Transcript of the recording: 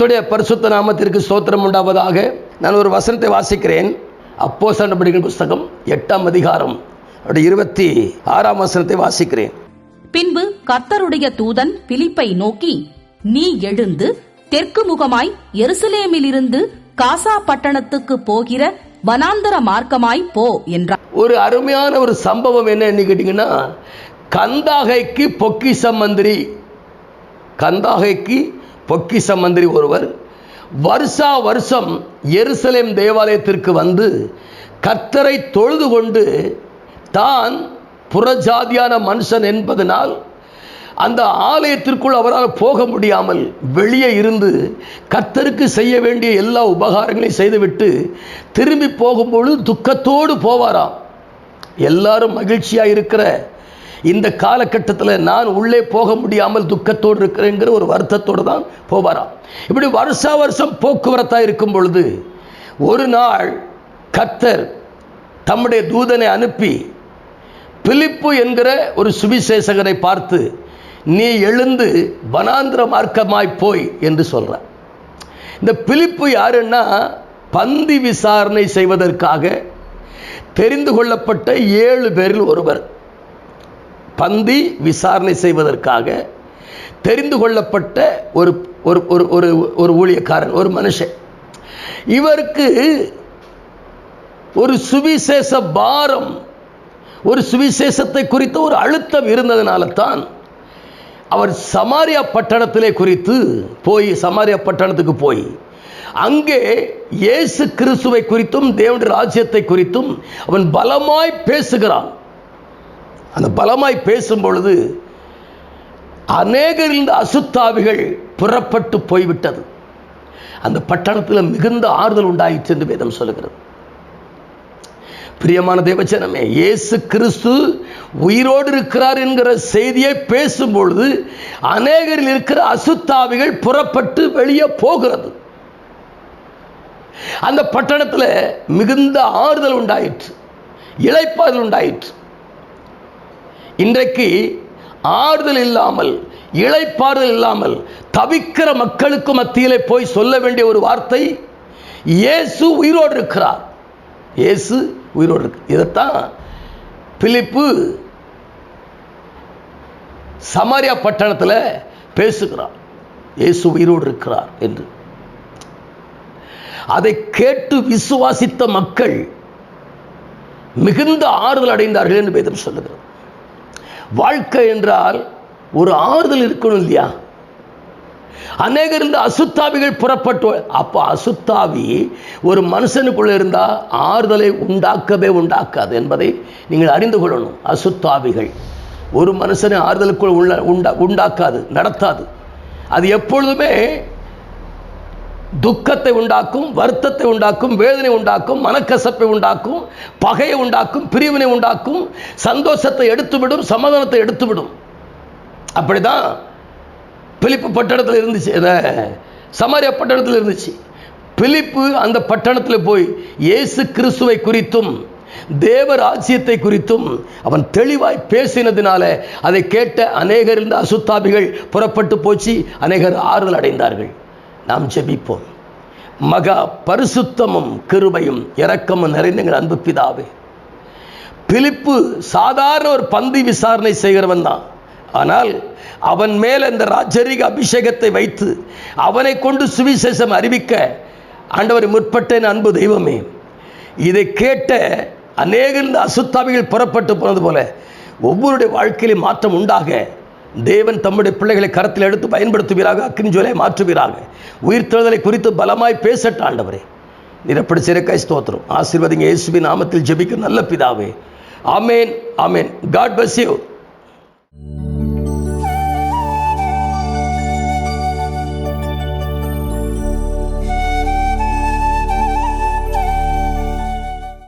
கர்த்தருடைய பரிசுத்த நாமத்திற்கு ஸ்தோத்திரம் உண்டாவதாக. நான் ஒரு வசனத்தை வாசிக்கிறேன். அப்போ நடவடிக்கை புஸ்தகம் எட்டாம் அதிகாரம் அவருடைய இருபத்தி ஆறாம் வசனத்தை வாசிக்கிறேன். பின்பு கர்த்தருடைய தூதன் பிலிப்பை நோக்கி நீ எழுந்து தெற்கு முகமாய் எருசலேமிலிருந்து காசா பட்டணத்துக்கு போகிற வனாந்தர மார்க்கமாய் போ என்றார். ஒரு அருமையான ஒரு சம்பவம் என்னன்னு கேட்டிங்கன்னா கந்தாகைக்கு பொக்கிஷ மந்திரி கந்தாகைக்கு பொக்கிச மந்திரி ஒருவர் வருஷா வருஷம் எருசலேம் தேவாலயத்திற்கு வந்து கர்த்தரை தொழுது கொண்டு தான் புறஜாதியான மனுஷன் என்பதனால் அந்த ஆலயத்திற்குள் அவரால் போக முடியாமல் வெளியே இருந்து கர்த்தருக்கு செய்ய வேண்டிய எல்லா உபகாரங்களையும் செய்துவிட்டு திரும்பி போகும்பொழுது துக்கத்தோடு போவாராம். எல்லாரும் மகிழ்ச்சியாக இருக்கிற இந்த காலகட்டத்தில் நான் உள்ளே போக முடியாமல் துக்கத்தோடு இருக்கிறேங்கிற ஒரு வருத்தத்தோடு தான் போவாராம். இப்படி வருஷா வருஷம் போக்குவரத்தாக இருக்கும் பொழுது ஒரு நாள் கத்தர் தம்முடைய தூதனை அனுப்பி பிலிப்பு என்கிற ஒரு சுவிசேஷகரை பார்த்து நீ எழுந்து வனாந்திர மார்க்கமாய் போய் என்று சொல்கிற இந்த பிலிப்பு யாருன்னா பந்தி விசாரணை செய்வதற்காக தெரிந்து கொள்ளப்பட்ட ஏழு பேரில் ஒருவர். பந்தி விசாரணை செய்வதற்காக தெரிந்து கொள்ளப்பட்ட ஒரு ஒரு ஒரு ஒரு ஒரு ஊழியக்காரன் ஒரு மனுஷன். இவருக்கு ஒரு சுவிசேஷ பாரம் ஒரு சுவிசேஷத்தை குறித்த ஒரு அழுத்தம் இருந்ததுனால தான் அவர் சமாரியா பட்டணத்திலே குறித்து போய் சமாரியா பட்டணத்துக்கு போய் அங்கே இயேசு கிறிஸ்துவை குறித்தும் தேவனுடைய ராஜ்யத்தை குறித்தும் அவன் பலமாய் பேசுகிறான். அந்த பலமாய் பேசும் பொழுது அநேகரிலிருந்து அசுத்தாவிகள் புறப்பட்டு போய்விட்டது. அந்த பட்டணத்தில் மிகுந்த ஆறுதல் உண்டாயிற்று என்று வேதம் சொல்லுகிறது. பிரியமான தேவச்சனமே இயேசு கிறிஸ்து உயிரோடு இருக்கிறார் என்கிற செய்தியை பேசும்பொழுது அநேகரில் இருக்கிற அசுத்தாவிகள் புறப்பட்டு வெளியே போகிறது. அந்த பட்டணத்தில் மிகுந்த ஆறுதல் உண்டாயிற்று இழைப்பாறுதல் உண்டாயிற்று. இன்றைக்கு ஆறுதல் இல்லாமல் இழைப்பாறுதல் இல்லாமல் தவிக்கிற மக்களுக்கு மத்தியிலே போய் சொல்ல வேண்டிய ஒரு வார்த்தை இயேசு உயிரோடு இருக்கிறார். இயேசு உயிரோடு இருக்கு. இதைத்தான் பிலிப்பு சமாரியா பட்டணத்தில் பேசுகிறார். இயேசு உயிரோடு இருக்கிறார் என்று. அதை கேட்டு விசுவாசித்த மக்கள் மிகுந்த ஆறுதல் அடைந்தார்கள் என்று வேதம் சொல்லுகிறது. வாழ்க்கை என்றால் ஒரு ஆறுதல் இருக்கணும் இல்லையா? அநேகர் இந்த அசுத்தாவிகள் புறப்பட்டு அப்போ அசுத்தாவி ஒரு மனுஷனுக்குள்ள இருந்தால் ஆறுதலை உண்டாக்கவே உண்டாக்காது என்பதை நீங்கள் அறிந்து கொள்ளணும். அசுத்தாவிகள் ஒரு மனுஷனை ஆறுதலுக்குள் உள்ள உண்டா உண்டாக்காது நடத்தாது. அது எப்பொழுதுமே துக்கத்தை உண்டாக்கும் வருத்தத்தை உண்டாக்கும் வேதனை உண்டாக்கும் மனக்கசப்பை உண்டாக்கும் பகையை உண்டாக்கும் பிரிவினை உண்டாக்கும் சந்தோஷத்தை எடுத்துவிடும் சமாதானத்தை எடுத்துவிடும். அப்படிதான் பிலிப்பு பட்டணத்தில் இருந்துச்சு. சமாரியா பட்டணத்தில் இருந்துச்சு. பிலிப்பு அந்த பட்டணத்தில் போய் இயேசு கிறிஸ்துவை குறித்தும் தேவ ராஜ்யத்தை குறித்தும் அவன் தெளிவாய் பேசினதினால அதை கேட்ட அநேகர் இருந்த அசுத்தாபிகள் புறப்பட்டு போச்சு. அநேகர் ஆறுதல் அடைந்தார்கள். நாம் ஜெபிப்போம். மகா பரிசுத்தமும் கிருபையும் இரக்கமும் நிறைந்த எங்கள் அன்பு பிதாவே. பிலிப்பு சாதாரண ஒரு பந்தி விசாரணை செய்கிறவன் தான். ஆனால் அவன் மேல் அந்த ராஜரிக அபிஷேகத்தை வைத்து அவனை கொண்டு சுவிசேஷம் அறிவிக்க ஆண்டவரை முற்பட்டேன் அன்பு தெய்வமே. இதை கேட்ட அநேக இந்த அசுத்தாவிகள் புறப்பட்டு போனது போல ஒவ்வொருடைய வாழ்க்கையிலும் மாற்றம் உண்டாக தேவன் தம்முடைய பிள்ளைகளை கரத்தில் எடுத்து பயன்படுத்துவீராக அக்கினி ஜோலை மாற்றுவீராக. உயிர்த்தெழுதலை குறித்து பலமாய் பேசட்ட ஆண்டவரே. நிரப்படி சிறக்காய் ஸ்தோத்திரம். ஆசீர்வதிங்க இயேசுவின் நாமத்தில் ஜெபிக்க நல்ல பிதாவே. Amen amen. God bless you